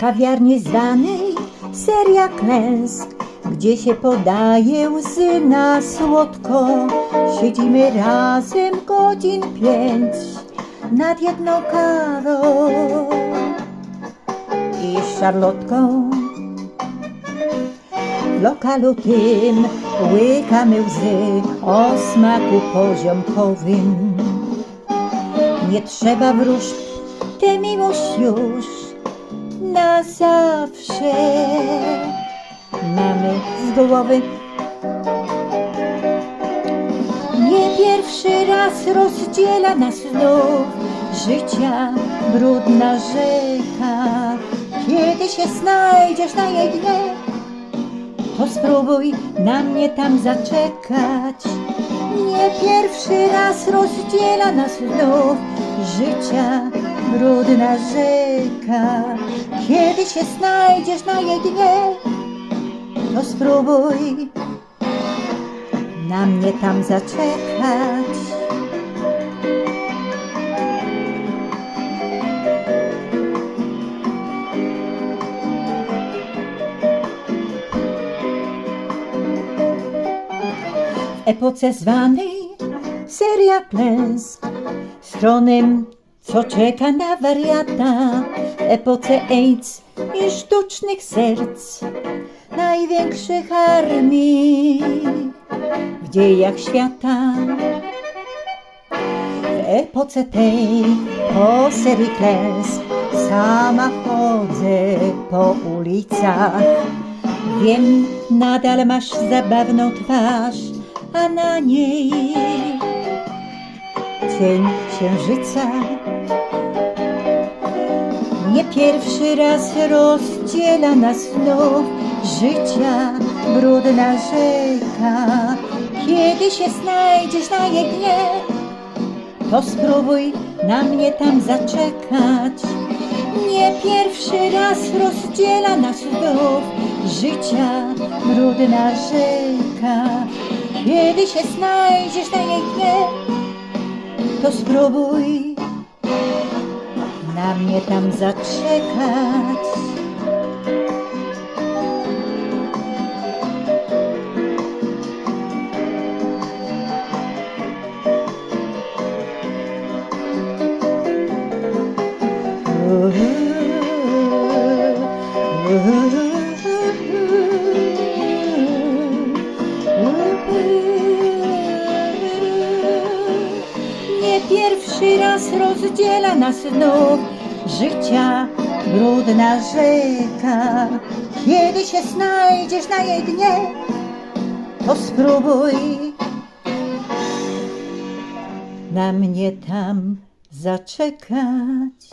kawiarni zwanej seria klęsk, gdzie się podaje łzy na słodko. Siedzimy razem godzin pięć nad jedną kawą i szarlotką. W lokalu tym łykamy łzy o smaku poziomkowym. Nie trzeba wróżb, tę miłość już na zawsze mamy z głowy. Nie pierwszy raz rozdziela nas znów życia brudna rzeka. Kiedy się znajdziesz na jej dnie, to spróbuj na mnie tam zaczekać. Nie pierwszy raz rozdziela nas znów życia brudna rzeka. Kiedy się znajdziesz na jej dnie, to spróbuj na mnie tam zaczekać. W epoce zwanej seria klęsk, stronem, co czeka na wariata, w epoce AIDS i sztucznych serc, największych armii w dziejach świata. W epoce tej, po serii klęsk, sama chodzę po ulicach. Wiem, nadal masz zabawną twarz, a na niej cień księżyca. Nie pierwszy raz rozdziela nas znów życia brudna rzeka. Kiedy się znajdziesz na jej dnie, to spróbuj na mnie tam zaczekać. Nie pierwszy raz rozdziela nas znów życia brudna rzeka. Kiedy się znajdziesz na jej dnie, to spróbuj mnie tam zaczekać. Nie pierwszy raz rozdziela nas znów życia brudna rzeka. Kiedy się znajdziesz na jej dnie, to spróbuj na mnie tam zaczekać.